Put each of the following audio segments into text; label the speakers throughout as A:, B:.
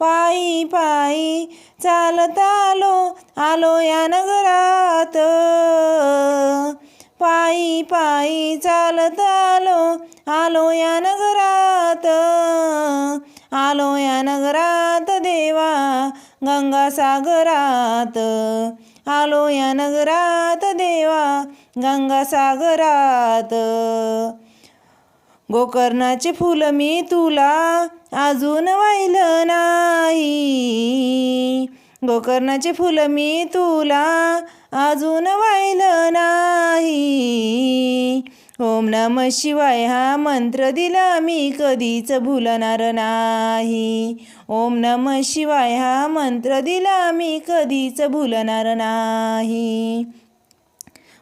A: पायी पायी चालत आलो आलो या नगरात. पायी पायी चालत आलो आलो या नगरात. आलो या नगरात देवा गंगासागरात आलो या नगरात देवा गंगासागरात गोकर्णाचे फुल मी तुला अजून वाहिलं नाही. गोकर्णाचे फुल मी तुला अजून वाहिलं नाही. ओम नम शिवाय हा मंत्र दिला मी कधीच भुलणार नाही. ओम नम शिवाय हा मंत्र दिला मी कधीच भुलणार नाही.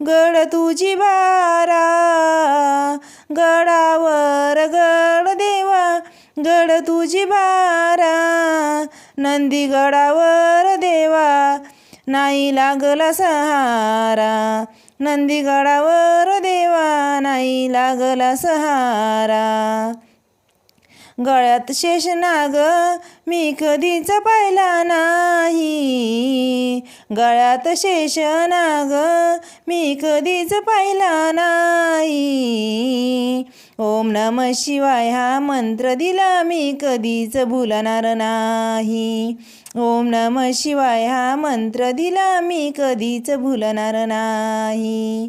A: गड तुझी बारा गडावर गड देवा गड तुझी बारा नंदी गडावर देवा नाही लागला सहारा नंदी गडावर देवा नाही लागला सहारा. गळ्यात शेषनाग मी कधीच पाहिला नाही. गळ्यात शेषनाग मी कधीच पाहिला नाही. ओम नम शिवाय हा मंत्र दिला मी कधीच भुलणार नाही. ओम नम शिवाय हा मंत्र दिला मी कधीच भुलणार नाही.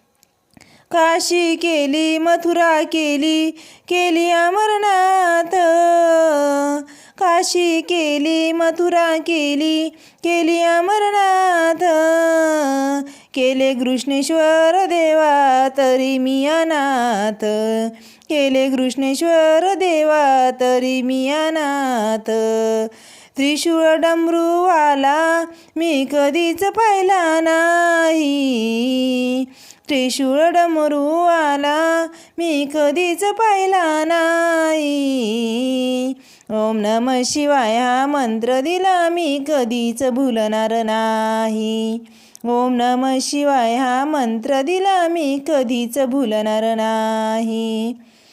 A: काशी केली मथुरा केली केली अमरनाथ. काशी केली मथुरा केली केली अमरनाथ. केले कृष्णेश्वर देवा तरी मी अनाथ. केले कृष्णेश्वर देवा तरी मी अनाथ. त्रिशूळ डमरूवाला मी कधीच पाहिला नाही. त्रिशूळ डमरू आला मी कधीच पाहिला नाही. ओम नम शिवाय हा मंत्र दिला मी कधीच भुलणार नाही. ओम नम शिवाय हा मंत्र दिला मी कधीच भुलणार नाही.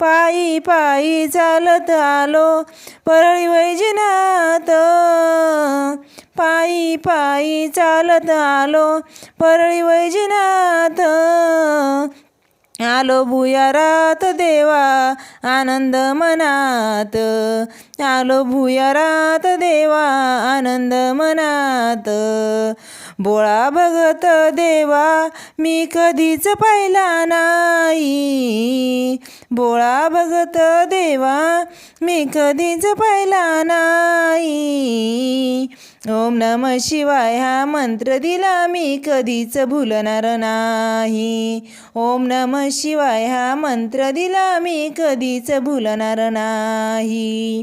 A: पायी पायी चालत आलो. परळी वैजनाथ पायी पायी चालत आलो. परळी वैजनाथ आलो भुयारात देवा आनंद मनात. आलो भुयारात देवा आनंद मनात. बोळा भगत देवा मी कधीच पाहिला नाही. बोळा भगत देवा मी कधीच पाहिला नाही. ओम नम शिवाय हा मंत्र दिला मी कधीच भुलणार नाही. ओम नम शिवाय हा मंत्र दिला मी कधीच भुलणार नाही.